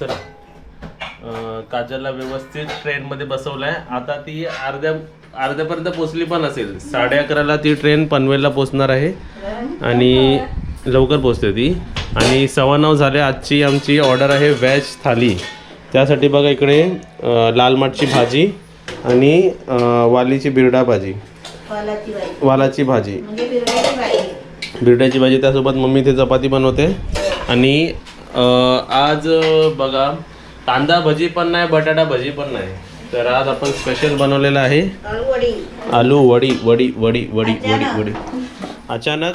चला. काजलला व्यवस्थित ट्रेनमध्ये बसवलंय. आता ती अर्ध्या अर्ध्यापर्यंत पोचली पण असेल. साडे अकराला ती ट्रेन पनवेलला पोचणार आहे. आणि लवकर पोचते ती. आणि सव्वा नऊ झाले. आजची आमची ऑर्डर आहे व्हेज थाली. त्यासाठी बघा इकडे लाल माठची भाजी आणि वालीची बिरडा भाजी. वालाची भाजी. म्हणजे बिरड्याची भाजी. त्यासोबत मम्मी ते चपाती बनवते. आणि आज बघा कांदा भजी पण नाही बटाटा भजी पण नाही. तर आज आपण स्पेशल बनवलेलं आहे. आलू वडी वडी वडी वडी वडी वडी. अचानक?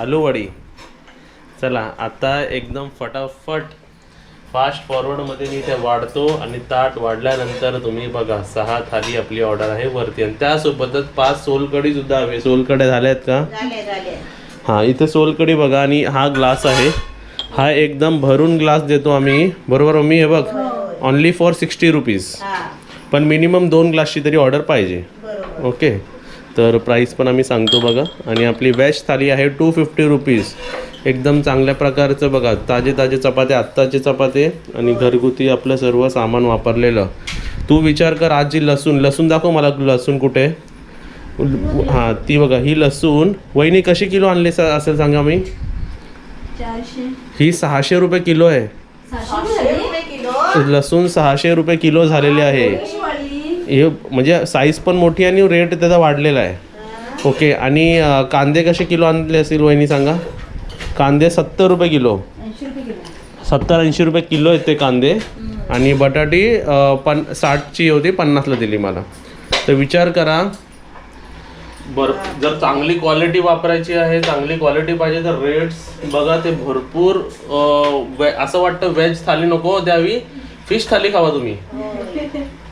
आलू वडी. चला आता एकदम फटाफट फास्ट फॉरवर्डमध्ये मी ते वाढतो आणि ताट वाढल्यानंतर तुम्ही बघा सहा थाली आपली ऑर्डर आहे वरती. आणि त्यासोबतच पाच सोलकडी सुद्धा हवे. सोलकड्या झाल्या आहेत का? हां इथे सोलकडी बघा आणि हा ग्लास आहे. हा एकदम भरून ग्लास देतो आम्ही. बरोबर मी हे बघ ऑनली फॉर सिक्स्टी रुपीज हा. पण मिनिमम दोन ग्लासची तरी ऑर्डर पाहिजे. ओके तर प्राईस पण आम्ही सांगतो बघा. आणि आपली व्हेज थाली आहे टू फिफ्टी रुपीज एकदम चांगल्या प्रकारचं बघा ताजे ताजे चपाते आत्ताचे चपाते आणि घरगुती आपलं सर्व सामान वापरलेलं. तू विचार कर आज जी लसूण. लसूण दाखव मला लसूण कुठे? हां ती बघा ही लसूण. वहिनी कशी किलो आणली स- असेल सांगा मी? ही सहाशे रुपये किलो आहे. सहाशे रुपये? किलो? लसूण सहाशे रुपये किलो झालेली आहे. हे म्हणजे साईज पण मोठी आहे आणि रेट त्याचा वाढलेला आहे. ओके आणि कांदे कसे किलो आणले असतील वहिनी सांगा? कांदे सत्तर रुपये किलो. ऐंशी रुपये किलो. सत्तर ऐंशी रुपये किलो आहेत ते कांदे. आणि बटाटी पन साठची होती पन्नासला दिली मला. तर विचार करा बर जर चांगली क्वालिटी वापरायची आहे चांगली क्वालिटी पाहिजे तर रेट्स बघा ते भरपूर अं, असं वाटतं व्हेज थाली नको द्यावी फिश थाली खावा तुम्ही.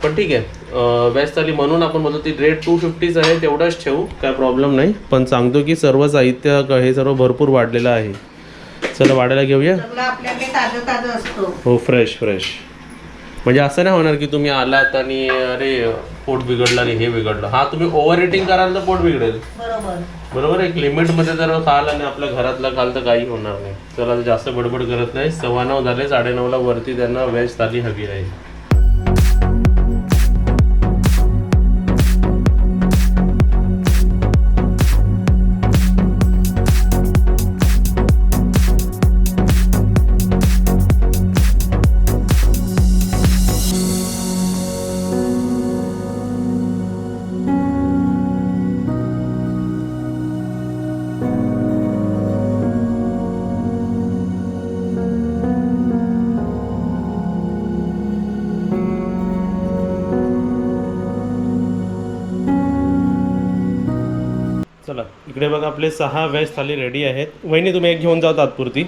पण ठीक आहे व्हेज थाली म्हणून आपण बोलतो ती रेट टू फिफ्टीच आहे तेवढंच ठेवू काय प्रॉब्लेम नाही. पण सांगतो की सर्व साहित्य क- हे सर्व भरपूर वाढलेलं आहे. चला वाढायला घेऊया. सगळं आपल्याकडे ताजं ताजं असतो. हो फ्रेश फ्रेश म्हणजे असं नाही होणार की तुम्ही आलात आणि अरे पोट बिघडलं आणि हे बिघडलं. हा तुम्ही ओव्हर इटिंग कराल तर पोट बिघडेल. बरोबर. बरोबर एक लिमिटमध्ये जर खाल आणि आपल्या घरातलं खाल तर काही होणार नाही. चला जास्त बडबड करत नाही. सव्वा नऊ झाले साडेनऊला वरती त्यांना व्हेज थाली हवी आहे. इकडे बघा आपले सहा व्हेज थाली रेडी आहेत. वहिनी तुम्ही एक घेऊन जा तात्पुरती.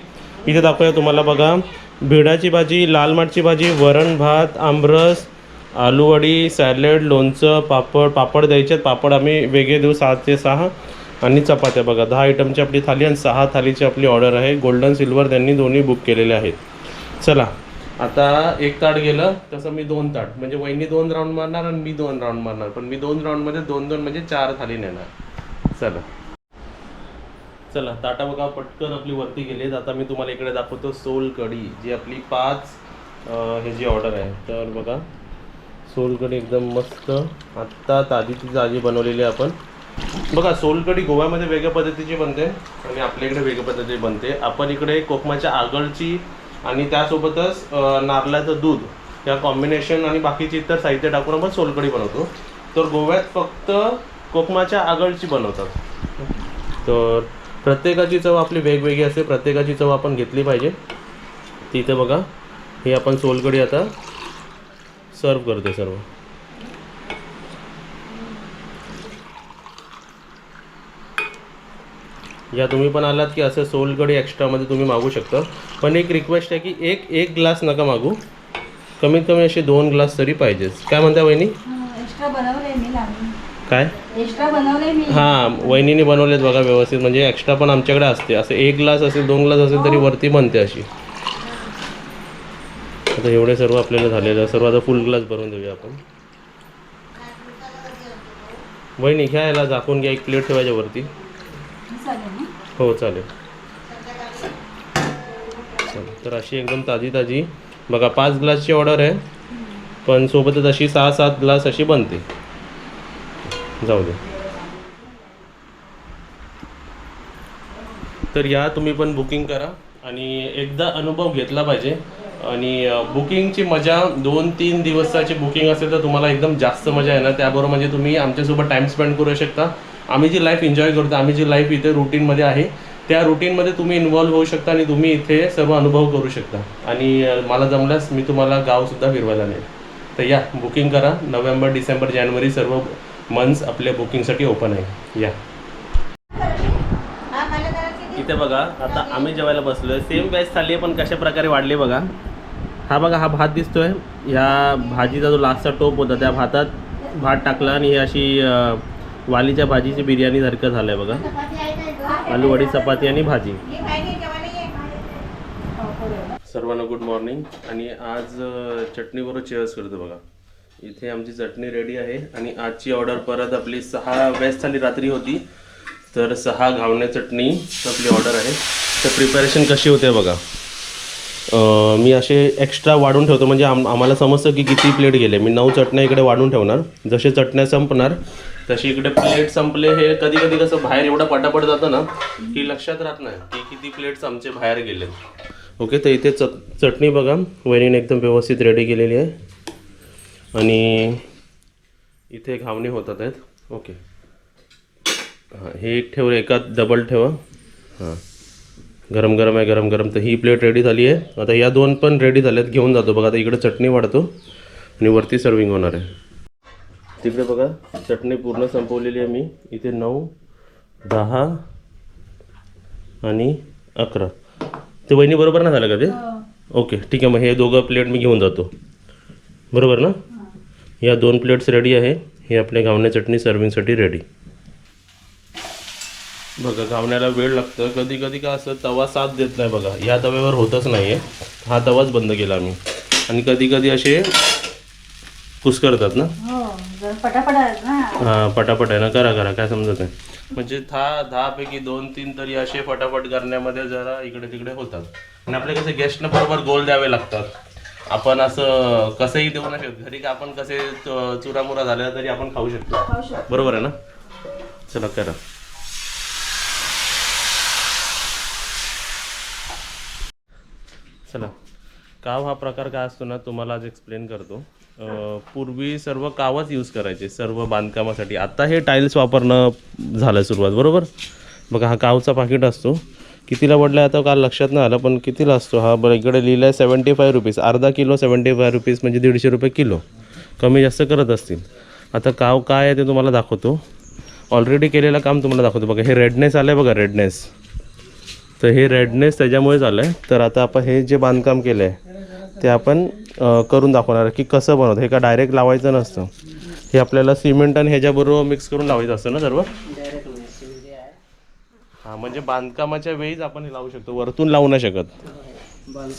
इथे दाखवूया तुम्हाला बघा भिडाची भाजी लाल माठची भाजी वरण भात आमरस आलूवडी सॅलड लोणचं पापड पापड द्यायचे आहेत. पापड आम्ही वेगळे देऊ सहा ते सहा. आणि चपात्या बघा दहा आयटमची आपली थाली आणि सहा थालीची आपली ऑर्डर आहे. गोल्डन सिल्वर त्यांनी दोन्ही बुक केलेले आहेत. चला आता एक ताट गेलं तसं मी दोन ताट. म्हणजे वहिनी दोन राऊंड मारणार आणि मी दोन राऊंड मारणार. पण मी दोन राऊंडमध्ये दोन दोन म्हणजे चार थाली नेणार. चला. चला ताटा बघा पटकन आपली वरती गेलीत. आता मी तुम्हाला इकडे दाखवतो सोल कढी जी आपली पाच ह्याची ऑर्डर आहे. तर बघा सोलकढी एकदम मस्त. आत्ता ताजी ती ताजी बनवलेली आहे आपण. बघा सोलकढी गोव्यामध्ये वेगळ्या पद्धतीची बनते आणि आपल्या इकडे वेगळ्या पद्धतीची बनते. आपण इकडे कोकमाच्या आगळची आणि त्यासोबतच नारळाचं दूध या कॉम्बिनेशन आणि बाकीची इतर साहित्य टाकून आपण सोलकढी बनवतो. तर गोव्यात फक्त कोकमाच्या आगळची बनवतात. तर प्रत्येकाची चव आपली वेगवेगळी असते. प्रत्येकाची चव आपण घेतली पाहिजे. तिथे बघा. ही आपण सोलकढी आता सर्व करतो सर्व. या तुम्ही पण आलात की असं सोलकढी एक्स्ट्रामध्ये तुम्ही मागू शकता. पण एक रिक्वेस्ट आहे की एक एक ग्लास नका मागू. कमीत कमी असे दोन ग्लास तरी पाहिजेच. काय म्हणता वहिनी एक्स्ट्रा बनवलंय मी लावून काय? हां वहिनीने बनवलेत बघा व्यवस्थित. म्हणजे एक्स्ट्रा पण आमच्याकडे असते. असं एक ग्लास असेल दोन ग्लास असेल तरी वरती बनते अशी. आता एवढे सर्व आपल्याला झालेलं सर्व आता फुल ग्लास भरून देऊया आपण. वहिनी घ्या याला झाकून घ्या. एक प्लेट ठेवायच्या वरती. हो चालेल. तर अशी एकदम ताजी ताजी. बघा पाच ग्लासची ऑर्डर आहे. पण सोबतच अशी सहा सात ग्लास अशी बनते. जाऊ दे. तर या तुम्ही पण बुकिंग करा आणि एकदा अनुभव घेतला पाहिजे. आणि बुकिंगची मजा दोन तीन दिवसाची बुकिंग असेल तर तुम्हाला एकदम जास्त मजा येणार. त्याबरोबर म्हणजे तुम्ही आमच्यासोबत टाईम स्पेंड करू शकता. आम्ही जी लाईफ एन्जॉय करतो आम्ही जी लाईफ इथे रुटीनमध्ये आहे त्या रुटीनमध्ये तुम्ही इन्वॉल्व्ह होऊ शकता आणि तुम्ही इथे सर्व अनुभव करू शकता. आणि मला जमल्यास मी तुम्हाला गावसुद्धा फिरवायला नेईल. तर या बुकिंग करा. नोव्हेंबर डिसेंबर जानेवारी सर्व मंथ्स आपल्या बुकिंगसाठी ओपन आहे. या. इथे बघा आता आम्ही जेवायला बसलोय. सेम वेज थाली आहे पण कशा प्रकारे वाढली बघा. हा बघा हा भात दिसतोय. ह्या भाजीचा जो लास्टचा टोप होता त्या भातात भात टाकला आणि ही अशी वालीच्या भाजीची बिर्याणी सारखं झालंय बघा. आहे आलू वडी चपाती आणि भाजी. सर्वांना गुड मॉर्निंग आणि आज अं, चटणीबरोबर चेअर्स करतो बघा. इथे आमची चटणी रेडी आहे आणि आजची ऑर्डर परत आपली सहा वेस्ट थाली रात्री होती. तर सहा घावण्या चटणी आपली ऑर्डर आहे. तर प्रिपरेशन कशी होते बघा. मी असे एक्स्ट्रा वाढून ठेवतो. म्हणजे आम आम्हाला समजतं की किती प्लेट गेले. मी नऊ चटण्या इकडे वाढून ठेवणार. जसे चटण्या संपणार तशी इकडे प्लेट संपले. हे कधी कधी कसं बाहेर एवढं पटापट जातं ना की लक्षात राहत नाही की किती प्लेट्स आमचे बाहेर गेले ओके तर इथे च चटणी बघा. वहिनीने एकदम व्यवस्थित रेडी केलेली आहे. आणि इथे घावणे होतात आहेत. ओके. हां हे एक ठेव एका डबल ठेवा हां. गरम गरम आहे गरम गरम. तर ही प्लेट रेडी झाली आहे. आता या दोन पण रेडी झाल्यात घेऊन जातो. बघा आता इकडे चटणी वाढतो आणि वरती सर्विंग होणार आहे. तिकडे बघा चटणी पूर्ण संपवलेली आहे मी. इथे नऊ दहा आणि अकरा. ते वहिनी बरोबर ना झालं का ते? ओके ठीक आहे. मग हे दोघं प्लेट मी घेऊन जातो. बरोबर ना? या दोन प्लेट्स रेडी आहे. हे आपल्या घावण्या चटणी सर्विंगसाठी रेडी बघा घावण्याला वेळ लागतं. कधी कधी का असं तवा साथ देत नाही बघा. ह्या तव्यावर होतच नाही आहे हा तवाच बंद केला आम्ही. आणि कधी कधी असे कुस्करतात ना? हो ना. हां पटापट आहे ना. करा करा. काय समजत नाही. म्हणजे दहा दहापैकी दोन तीन तरी असे फटाफट करण्यामध्ये जरा इकडे तिकडे होतात. आणि आपले कसे गेस्टनं बरोबर गोल द्यावे लागतात. आपण असं कसंही देऊ नाही शकत घरी का आपण कसे चुरामुरा झाल्या तरी आपण खाऊ शकतो. बरोबर आहे ना? चला करा. चला. काव हा प्रकार काय असतो ना तुम्हाला आज एक्सप्लेन करतो. पूर्वी सर्व कावच यूज करायचे सर्व बांधकामासाठी. आता हे टाईल्स वापरणं झालं सुरुवात बरोबर? बघा हा कावचा पाकिट असतो. कितीला पडला आता काल लक्षात नाही आलं पण कितीला असतो? हा बरं इकडे लिहिलं आहे सेवन्टी फाय रुपीज अर्धा किलो सेवन्टी फाय रुपीज म्हणजे दीडशे रुपये किलो. कमी जास्त करत असतील. आता काव काय आहे ते तुम्हाला दाखवतो. ऑलरेडी केलेलं काम तुम्हाला दाखवतो. बघा हे रेडनेस आलं आहे बघा रेडनेस तर हे रेडनेस त्याच्यामुळेच आलं आहे तर आता आपण हे जे बांधकाम केलं आहे ते आपण करून दाखवणार आहे की कसं बनवतं. हे का डायरेक्ट लावायचं नसतं. हे आपल्याला सिमेंट आणि ह्याच्याबरोबर मिक्स करून लावायचं असतं ना सर्व? हां म्हणजे बांधकामाच्या वेळीच आपण हे लावू शकतो वरतून लावू नाही शकत.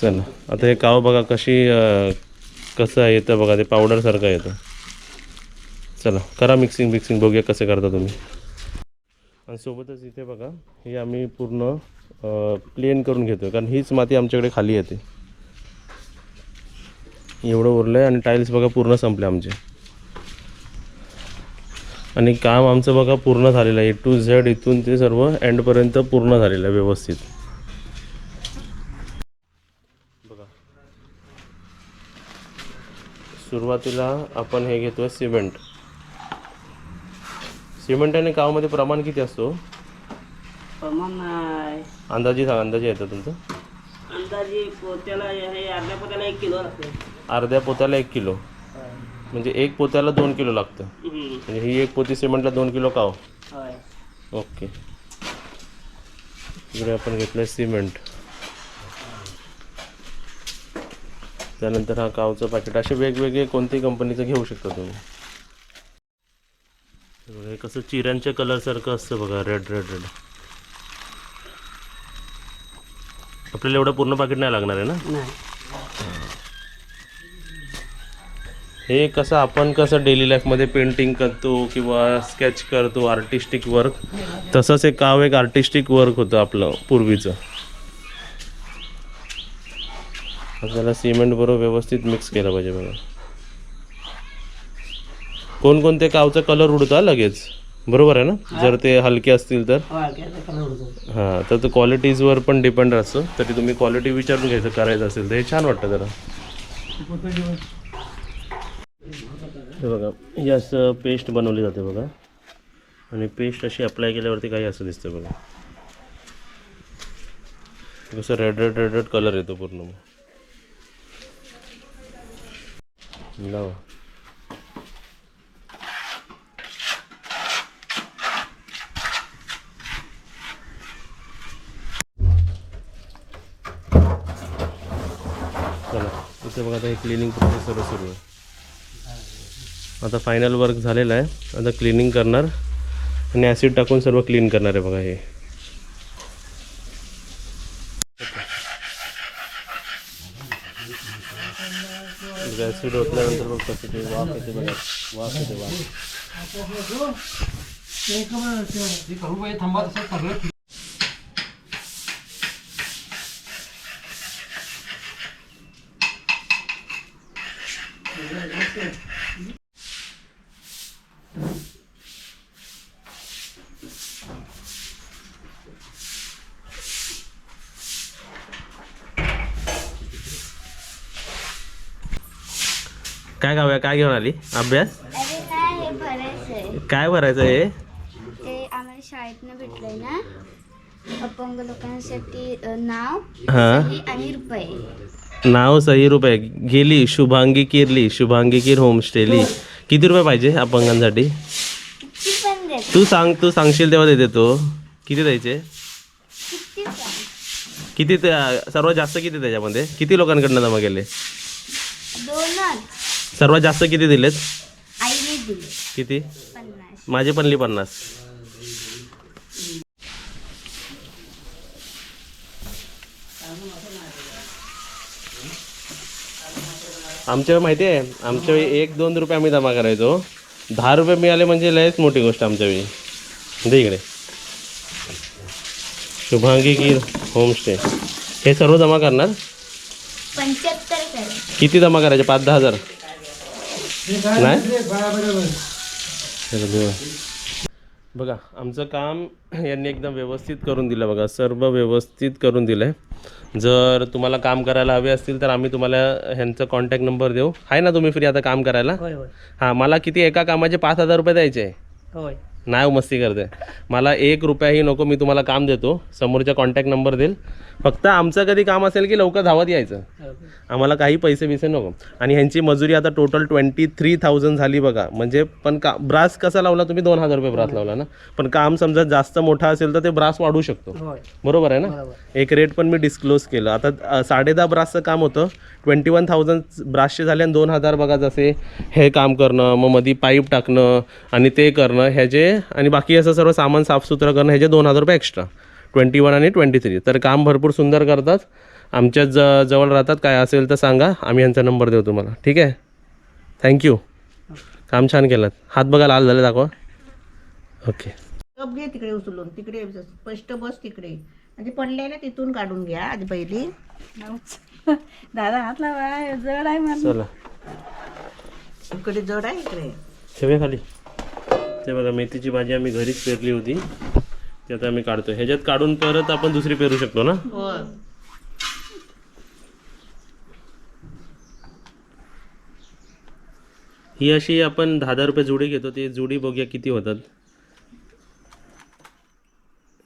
चला आता हे काव बघा कशी अ, कसं येतं बघा ते पावडरसारखं येतं चला करा मिक्सिंग बिक्सिंग बघूया कसं करता तुम्ही. आणि सोबतच इथे बघा हे आम्ही पूर्ण प्लेन करून घेतो कारण हीच माती आमच्याकडे खाली येते. एवढं उरलं आहे आणि टाईल्स बघा पूर्ण संपले आमचे. आणि काम आमचं बघा पूर्ण झालेलं आहे. ए टू झेड इथून ते सर्व एंडपर्यंत पूर्ण झालेलं आहे व्यवस्थित. बघा. सुरुवातीला आपण हे घेतो सिमेंट. सिमेंट आणि कावमध्ये प्रमाण किती असतो? प्रमाण अंदाजे सांगा अंदाजे येतं तुमचं? अंदाजे पोत्याला हे अर्ध्या पोत्याला एक किलो लागते अर्ध्या पोत्याला एक किलो. म्हणजे एक पोत्याला दोन किलो लागतं. म्हणजे ही एक पोती सिमेंटला दोन किलो काव. होय. ओके. इकडे आपण घेतलं सिमेंट. त्यानंतर हा कावचं पॅकेट असे वेगवेगळे कोणत्याही कंपनीचं घेऊ शकता तुम्ही? हे बघा, हे कसं चिऱ्यांच्या कलरसारखं असतं बघा रेड रेड रेड आपल्याला एवढं पूर्ण पाकिट नाही लागणार आहे ना? नाही. हे कसं आपण कसं डेली लाईफमध्ये पेंटिंग करतो किंवा स्केच करतो आर्टिस्टिक वर्क तसंच एक काव एक आर्टिस्टिक वर्क होतं आपलं पूर्वीचं. आपल्याला सिमेंट बरोबर व्यवस्थित मिक्स केलं पाहिजे बघा. कोणकोणते कावचा कलर उडता लगेच? बरोबर आहे ना? जर ते हलके असतील तर? हां तर तो क्वालिटीजवर पण डिपेंड असतं. तरी तुम्ही क्वालिटी विचारून घ्यायचं करायचं असेल तर हे छान वाटतं जरा. हे बघा ही असं पेस्ट बनवली जाते बघा. आणि पेस्ट अशी अप्लाय केल्यावरती काही असं दिसतं बघा. कसं red red red red colour येतो पूर्ण. मग लावा. चला इथे बघा आता हे क्लिनिंग प्रोसेस सर्व सुरू आहे. आता फायनल वर्क झालेलं आहे. आता क्लिनिंग करणार. आणि ॲसिड टाकून सर्व क्लीन करणार आहे बघा हे. ॲसिड ओतल्यानंतर बघ कसं ते वाफ येते बघा. वाफ येते वाफ. काय गावया काय घेऊन आली? अभ्यास? अरे हे काय भरायचं हे? ते आम्हाला शाळेतनं भेटलंय ना. अपंग लोकांसाठी अ, नाव हां. सही आणि रुपये. नाव सही रुपये. गेली शुभांगी किरली शुभांगी किर होमस्टेली. किती रुपये पाहिजे अपंगांसाठी? किती पण देत तू सांग तू सांगशील तेव्हा देते तो. किती द्यायचे? किती पण. किती ते सर्वात जास्त किती त्याच्यामध्ये? किती लोकांकडनं जमा केले? दोनच. सर्वात जास्त किती दिलेत? आईने दिले. किती? पन्नास. माझे पणली पन्नास. आमच्या वेळी माहिती आहे आमच्या वेळी एक दोन रुपये आम्ही जमा करायचो. दहा रुपये मिळाले म्हणजे लयच मोठी गोष्ट आमच्या वेळी. दे इकडे. शुभांगी की होमस्टे हे सर्व जमा करणार? पंच्याहत्तर किती जमा करायचे? पाच दहा हजार. नाही. बघा आमचं काम यांनी एकदम व्यवस्थित करून दिलं बघा सर्व व्यवस्थित करून दिलं आहे जर तुम्हाला काम करायला हवे असतील तर आम्ही तुम्हाला ह्यांचा कॉन्टॅक्ट नंबर देऊ. आहे ना तुम्ही फ्री आता काम करायला? होय होय. हां मला किती एका कामाचे पाच हजार रुपये द्यायचे आहे. होय. नाही मस्ती करते. मला एक रुपयाही नको मी तुम्हाला काम देतो. समोरच्या कॉन्टॅक्ट नंबर देईल. फक्त आमचं कधी काम असेल की लवकर धावत यायचं. आम्हाला काही पैसे बिसे नको. आणि ह्यांची मजुरी आता टोटल ट्वेंटी थ्री थाउजंड झाली बघा. म्हणजे पण का ब्रास कसा लावला तुम्ही? दोन हजार रुपये ब्रास लावला ना? पण काम समजा जास्त मोठा असेल तर ते ब्रास वाढू शकतो. बरोबर आहे ना? एक रेट पण मी डिस्क्लोज केलं. आता अ, साडेदहा ब्रासचं काम होतं. ट्वेंटी वन थाउजंड ब्रासचे झाले आणि दोन हजार बघा जसे हे काम करणं मग मधी पाईप टाकणं आणि ते करणं. ह्याचे आणि बाकी असं सर्व सामान साफसुथरं करणं ह्याचे दोन हजार रुपये एक्स्ट्रा ट्वेंटी वन आणि ट्वेंटी थ्री तर काम भरपूर सुंदर करतात. आमच्या ज जवळ राहतात. काय असेल तर सांगा. आम्ही यांचा नंबर देऊ तुम्हाला. ठीक आहे? थँक्यू काम छान केलं हात बघा लाल झाले दाखवा. ओके कप घे तिकडे उचलून. तिकडे स्पष्ट बस तिकडे. म्हणजे पडले ना तिथून काढून घ्या आधी पहिली. दादा हात लावा. जड आहे मला चला. इकडे जड आहे इकडे. खाली. ते बघा मेथीची भाजी आम्ही घरीच पेरली होती. ती आता आम्ही काढतो ह्याच्यात काढून परत आपण दुसरी पेरू शकतो ना? हो अशी आपण दहा दहा रुपये जुडी घेतो. ती जुडी बघूया किती होतात.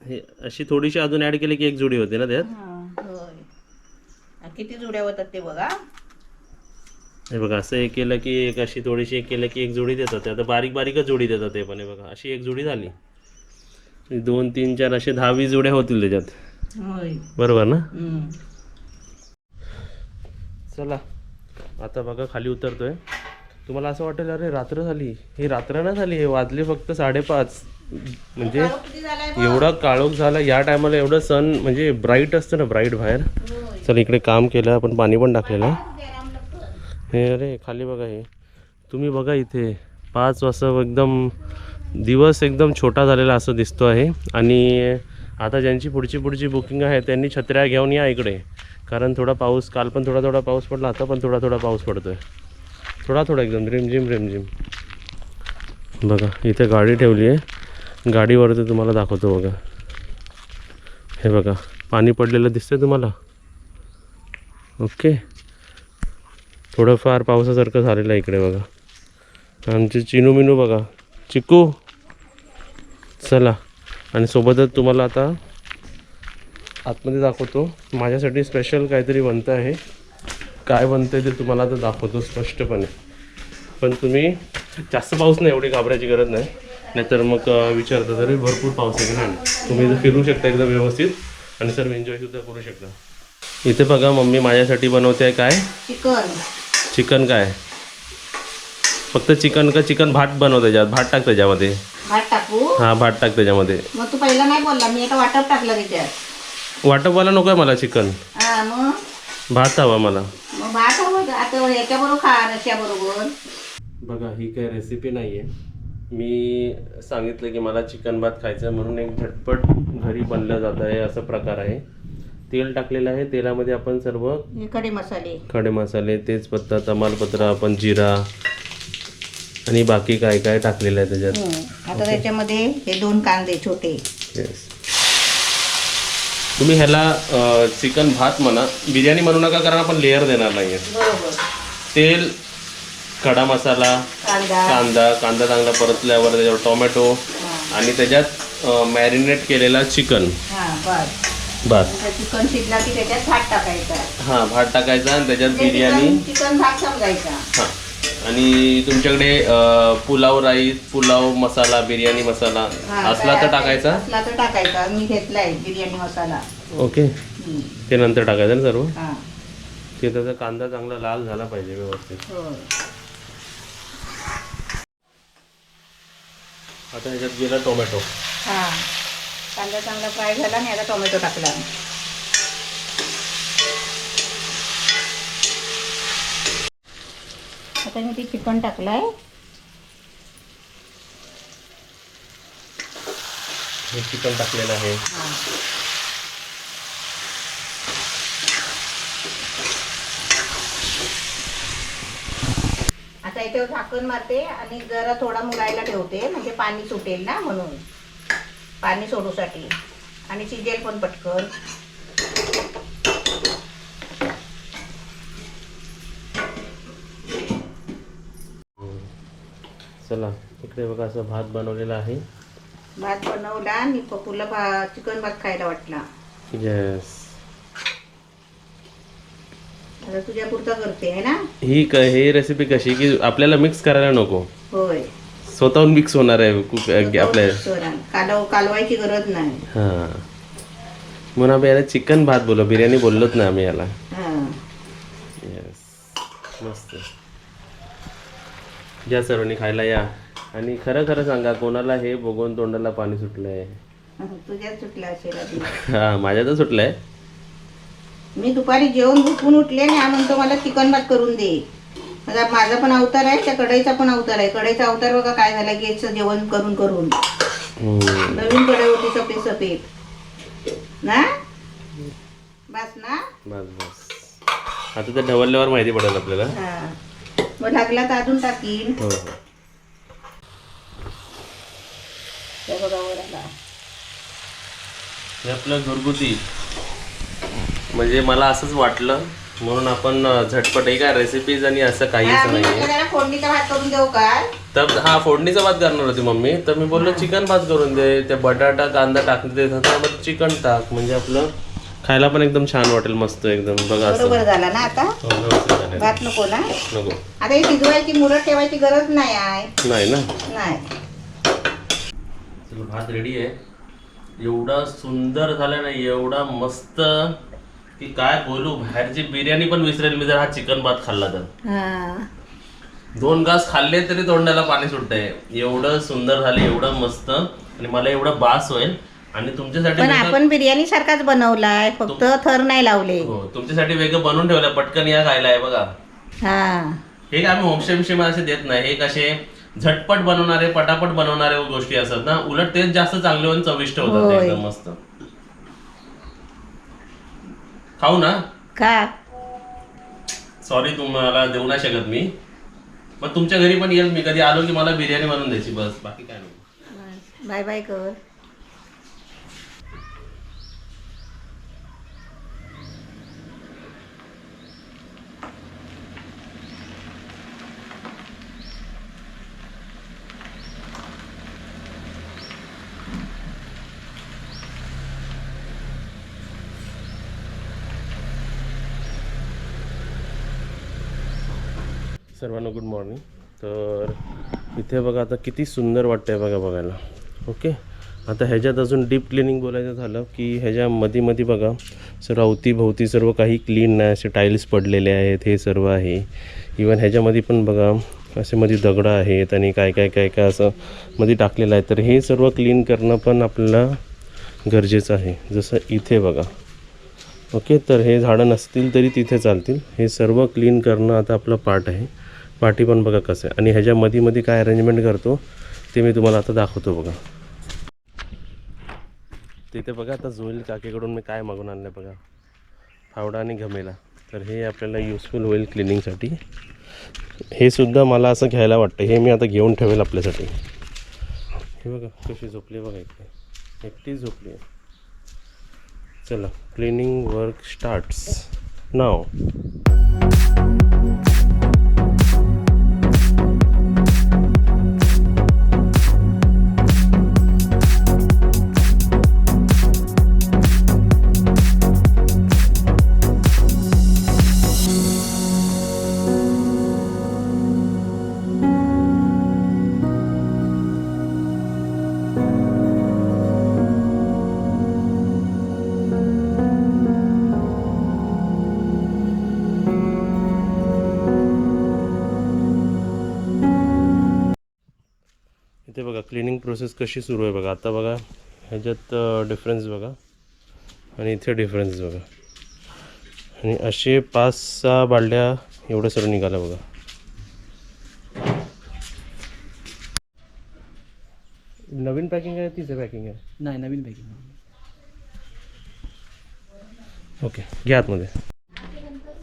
हे अशी थोडीशी अजून ॲड केली की एक जुडी होते ना त्यात? हा, किती जुड्या होतात ते बघा. हे बघा असं एक केलं की एक अशी थोडीशी एक केलं की एक जोडी देतात. ते आता बारीक बारीकच जोडी देतात ते पण हे बघा अशी एक जोडी झाली. दोन तीन चार असे दहा वीस जोड्या होतील त्याच्यात. बरोबर ना. चला आता बघा खाली उतरतोय. तुम्हाला असं वाटेल अरे रात्र झाली. ही रात्र ना झाली हे वाजले फक्त साडेपाच. म्हणजे एवढा काळोख झाला या टायमाला एवढं सण म्हणजे ब्राईट असतं ना ब्राईट बाहेर. चल इकडे काम केलं आपण पाणी पण टाकलेलं. आहे हे अरे खाली बघा हे. तुम्ही बघा इथे पाच वाजता एकदम दिवस एकदम छोटा झालेला असं दिसतो आहे. आणि आता ज्यांची पुढची पुढची बुकिंग आहे त्यांनी छत्र्या घेऊन या इकडे. कारण थोडा पाऊस काल पण थोडा थोडा पाऊस पडला आता पण थोडा थोडा पाऊस पडतोय. थोडा थोडा एकदम रिमझिम रिमझिम बघा इथे गाडी ठेवली आहे. गाडीवरती तुम्हाला दाखवतो बघा. हे बघा पाणी पडलेलं दिसतंय तुम्हाला? ओके. थोडंफार पावसासारखं झालेलं आहे इकडे बघा. आमचे चिनू मिनू बघा. चिकू चला. आणि सोबतच तुम्हाला आता आतमध्ये दाखवतो. माझ्यासाठी स्पेशल काहीतरी बनतं आहे. काय बनतं आहे ते तुम्हाला आता दाखवतो स्पष्टपणे. पण तुम्ही जास्त पाऊस नाही एवढी घाबरायची गरज नाही. नाहीतर मग विचारता तरी भरपूर पाऊस आहे की नाही? तुम्ही इथं फिरू शकता एकदम व्यवस्थित आणि सर्व एन्जॉयसुद्धा करू शकता. इथे बघा मम्मी माझ्यासाठी बनवते आहे काय? चिकन. चिकन काय? फक्त चिकन का चिकन भात बनव त्याच्यात? भात टाक त्याच्यामध्ये. भात टाकू? हां भात टाक त्याच्यामध्ये. मग तू पहिला नाही बोलला मी आता वाटप टाकलं त्याच्यात. वाटपवाला नको आहे मला चिकन. हा मग? भात हवा मला. मग भात हवं का? आता याच्याबरोबर खा रश्याबरोबर बघा ही काही रेसिपी नाही आहे मी सांगितलं की मला चिकन भात खायचं आहे म्हणून एक झटपट घरी बनलं जात आहे असं प्रकार आहे. तेल टाकलेलं आहे. तेलामध्ये आपण सर्व खडे मसाले. खडे मसाले तेजपत्ता तमालपत्र आपण जिरा आणि बाकी काय काय टाकलेलं आहे त्याच्यात. हं. आता त्याच्यामध्ये हे दोन कांदे छोटे. येस तुम्ही ह्याला चिकन भात म्हणा बिर्याणी म्हणू नका कारण आपण लेअर देणार नाही तेल खडा मसाला कांदा. कांदा कांदा चांगला परतल्यावर त्याच्यावर टोमॅटो आणि त्याच्यात मॅरिनेट केलेला चिकन. हा बस. चिकन शिजला की त्याच्यात भात टाकायचा. हां भात टाकायचा आणि त्याच्यात बिर्याणी. चिकन- भात समजायचा. हां. आणि तुमच्याकडे पुलाव राईस पुलाव मसाला बिर्याणी मसाला असला तर काय- टाकायचा? असला तर टाकायचा. मी घेतलाय बिर्याणी मसाला. ओके. ते नंतर टाकायचं ना सर्व? हा. ते त्याचा कांदा चांगला लाल झाला पाहिजे व्यवस्थित. हो. आता ह्याच्यात गेला टोमॅटो. हा. कांदा चांगला फ्राय झाला आणि आता टोमॅटो टाकला आता मी ते चिकन टाकलंय. हे चिकन टाकलेलं आहे. आता याच्यावर झाकण मारते आणि जरा थोडा मुरायला ठेवते म्हणजे पाणी सुटेल ना म्हणून. पाणी सोडूसाठी. आणि शिजेल पण पटकन. चला इकडे बघा असं भात बनवलेला आहे. भात बनवला आणि पप्पूला भा चिकन भात खायला वाटला. येस आता तुझ्या पुरता करते आहे ना? ही क ही रेसिपी कशी की आपल्याला मिक्स करायला नको? होय. स्वतःहून मिक्स होणार आहे कुक आपल्या. कालव कालवायची गरज नाही. हां. म्हणून आम्ही याला चिकन भात बोललो. बिर्याणी बोललोच ना आम्ही याला. हा. येस मस्त. या सर्वांनी खायला या. आणि खरं खरं सांगा कोणाला हे बघून तोंडाला पाणी सुटलंय? सुटला असेल. हा माझ्या तर सुटलंय. मी दुपारी जेवण उठले आणि म्हणतो मला चिकन भात करून दे. आता माझा पण अवतार आहे त्या कढईचा पण अवतार आहे. कढईचा अवतार बघा काय झाला गेटचं जेवण करून करून. नवीन कढई होती सफेद सफेद. ना? बस ना? बस बस. आता ते ढवळल्यावर माहिती पडेल आपल्याला. हा. मग लागला तर अजून टाकीन. हो हो. ते बघा वर आला. हे आपलं घरगुती. म्हणजे मला असंच वाटलं म्हणून आपण झटपट आहे का रेसिपीज आणि असं काहीच नाही म्हटलं जरा फोडणीचा भात करून देऊ काय? तर हा फोडणीचा भात करणार होती मम्मी. तर मी बोललो चिकन भात करून दे. ते बटाटा कांदा टाकते त्याच्यामध्ये चिकन टाक. म्हणजे आपलं खायला पण एकदम छान वाटेल मस्त एकदम. बघा असं. बरोबर झाला ना आता? हो, व्यवस्थित झालेलं. भात नको ना? नको. आता हे शिजवायची मुरत ठेवायची गरज नाही आहे. नाही ना? नाही. चला भात रेडी आहे. एवढा सुंदर झाला ना एवढा मस्त की काय बोलू बाहेरची बिर्याणी पण विसरेल मी जर हा चिकन भात खाल्ला तर. हा. दोन घास खाल्ले तरी तोंडाला पाणी सुटतंय. एवढं सुंदर झालं एवढं मस्त आणि मला एवढं बास होईल. आणि तुमच्यासाठी पण वेगळं- आपण बिर्याणी सारखाच बनवलाय फक्त थर नाही लावले. हो तुमच्यासाठी वेगळं बनवून ठेवलं पटकन या खायला आहे बघा. हा. हे काय आम्ही होमस्टे बिमस्टे असे देत नाही हे कसे झटपट बनवणारे पटापट बनवणारे गोष्टी असतात ना. उलट तेच जास्त चांगले होऊन चविष्ट होतात ते होय. एकदम मस्त. खाऊ ना. खा सॉरी तुम्हाला देऊ नाही शकत मी. मग तुमच्या घरी पण येईल. मी कधी आलो की मला बिर्याणी बनवून द्यायची. बस बाकी काय नाही बाय बाय कर. सर्वांना गुड मॉर्निंग तर इथे बघा आता किती सुंदर वाटतंय बघा बघायला. ओके आता ह्याच्यात अजून डीप क्लिनिंग बोलायचं झालं की ह्याच्या मध्ये मध्ये बघा सर्व अवतीभोवती सर्व काही क्लीन नाही असे टाईल्स पडलेले आहेत हे सर्व आहे. इवन ह्याच्यामध्ये पण बघा असे मध्ये दगडं आहेत आणि काय काय काय काय असं मध्ये टाकलेलं आहे. तर हे सर्व क्लीन करणं पण आपल्याला गरजेचं आहे. जसं इथे बघा. ओके तर हे झाडं नसतील तरी तिथे चालतील. हे सर्व क्लीन करणं आता आपलं पार्ट आहे. पाठी पण बघा कसं आहे. आणि ह्याच्या मध्ये मध्ये काय अरेंजमेंट करतो ते मी तुम्हाला आता दाखवतो बघा. तिथे बघा आता जुईल काकेकडून मी काय मागून आणलं बघा. फावडा आणि घमेला. तर हे आपल्याला युजफुल होईल क्लिनिंगसाठी हे सुद्धा मला असं घ्यायला वाटतं. हे मी आता घेऊन ठेवेल आपल्यासाठी. हे बघा कशी झोपली बघा इथे. एकटी झोपली आहे. चला cleaning work starts now cleaning process कशी सुरू आहे बघा? आता बघा ह्याच्यात डिफरन्स बघा. आणि इथे डिफरन्स बघा. आणि असे पाच सहा बालड्या एवढं सर्व निघालं बघा. नवीन पॅकिंग आहे तिचं पॅकिंग आहे? नाही नवीन पॅकिंग ओके घ्या आतमध्ये.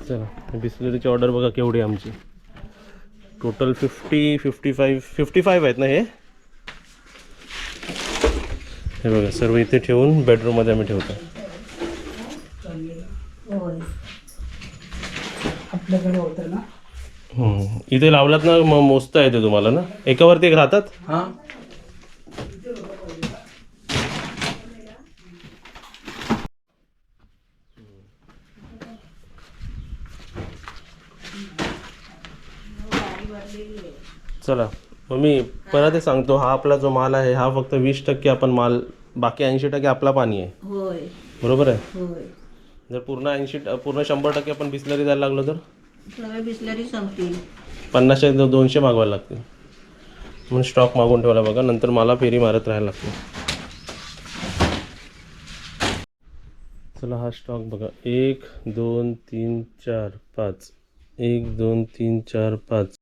चला बिस्लरीची ऑर्डर बघा केवढी आमची. Total fifty fifty five fifty five आहेत ना हे? हे बघा सर्व इथे ठेवून बेडरूममध्ये आम्ही ठेवतो. आपल्याकडे होतं ना? हम्म. इथे लावलात ना मग मोजता येते तुम्हाला ना? एकावरती एक राहतात? हां. चला. मग मी परत हे सांगतो हा आपला जो माल आहे हा फक्त वीस टक्के आपण माल बाकी ऐंशी टक्के आपला पाणी आहे. होय. बरोबर आहे? होय. जर पूर्ण ऐंशी पूर्ण शंभर टक्के आपण बिस्लरी द्यायला लागलो तर? सगळे बिस्लरी संपतील. दो- दोनशे मागवायला लागतील. म्हणून स्टॉक मागून ठेवला बघा नंतर मला फेरी मारत राहायला लागते चला हा स्टॉक बघा. एक दोन तीन चार पाच. एक दोन तीन चार पाच.